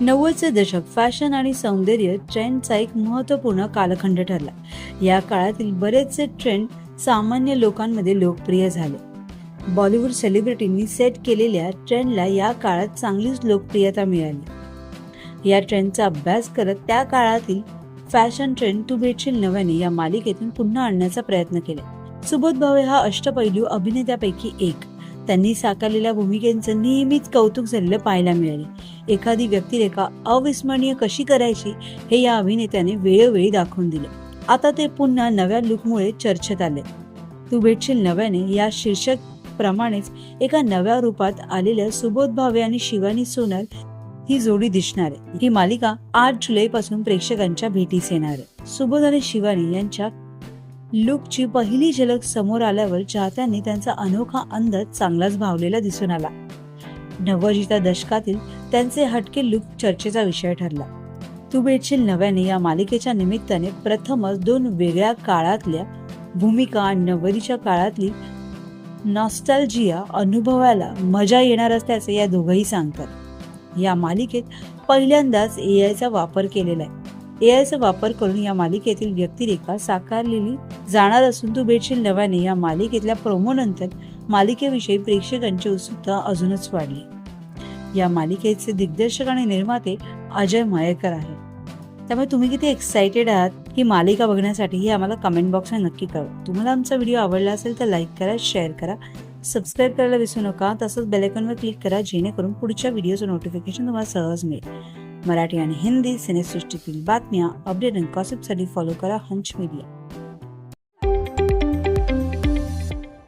नव्वदचे दशक फॅशन आणि सौंदर्य ट्रेंडचा एक महत्त्वपूर्ण कालखंड ठरला. या काळातील बरेचसे ट्रेंड सामान्य लोकांमध्ये लोकप्रिय झाले. बॉलिवूड सेलिब्रिटींनी सेट केलेल्या ट्रेंडला या काळात चांगलीच लोकप्रियता मिळाली. या ट्रेंडचा अभ्यास करत त्या काळातील फॅशन ट्रेंड तू भेटशील नव्याने या मालिकेतून पुन्हा आणण्याचा प्रयत्न केला. सुबोध भावे हा अष्टपैलू अभिनेत्यापैकी एक. त्यांनी साकारलेल्या भूमिकेचं नेहमीच कौतुक झालेलं पाहायला मिळाले. एखादी व्यक्तिरेखा अविस्मरणीय कशी करायची हे या अभिनेत्याने वेळोवेळी दाखवून दिलं. आता ते पुन्हा नव्या लुकमुळे चर्चेत आले. तू भेटशील नव्याने या शीर्षक प्रमाणेच एका नव्या रूपात आलेल्या सुबोध भावे आणि शिवानी सोनल ही जोडी दिसणार. आहे ही मालिका आठ जुलै पासून प्रेक्षकांच्या भेटीस येणार आहे. सुबोध आणि शिवानी यांच्या लुकची पहिली झलक समोर आल्यावर चाहत्यांनी त्यांचा अनोखा अंदाज चांगलाच भावलेला दिसून आला. नव्वदीच्या दशकातील त्यांचे हटके लुक चर्चेचा विषय ठरला. तू भेटशील नव्याने या मालिकेच्या निमित्ताने प्रथमच दोन वेगळ्या काळातल्या भूमिका आणि नव्वदीच्या काळातली नॉस्टॅल्जिया अनुभवायला मजा येणार असल्याचे या दोघंही सांगतात. या मालिकेत पहिल्यांदाच ए आयचा वापर केलेला आहे. ए आयचा वापर करून या मालिकेतील व्यक्तिरेखा साकारलेली जाणार असून तू भेटशील नव्याने. या मालिकेतल्या प्रोमोनंतर मालिकेविषयी प्रेक्षकांची उत्सुकता अजूनच वाढली. या मालिकेचे दिग्दर्शक आणि निर्माते अजय मयेकर आहे त्यामुळे तुम्ही किती एक्सायटेड आहात ही मालिका बघण्यासाठी हे आम्हाला कमेंट बॉक्समध्ये नक्की कळवा. तुम्हाला आमचा व्हिडिओ आवडला असेल तर लाईक करा शेअर करा सबस्क्राईब करायला विसरू नका. तसंच बेलायकॉनवर क्लिक करा जेणेकरून पुढच्या व्हिडिओचं नोटिफिकेशन तुम्हाला सहज मिळेल. मराठी आणि हिंदी सिनेसृष्टीतील बातम्या अपडेट अँड गॉसिपसाठी फॉलो करा हंच मीडिया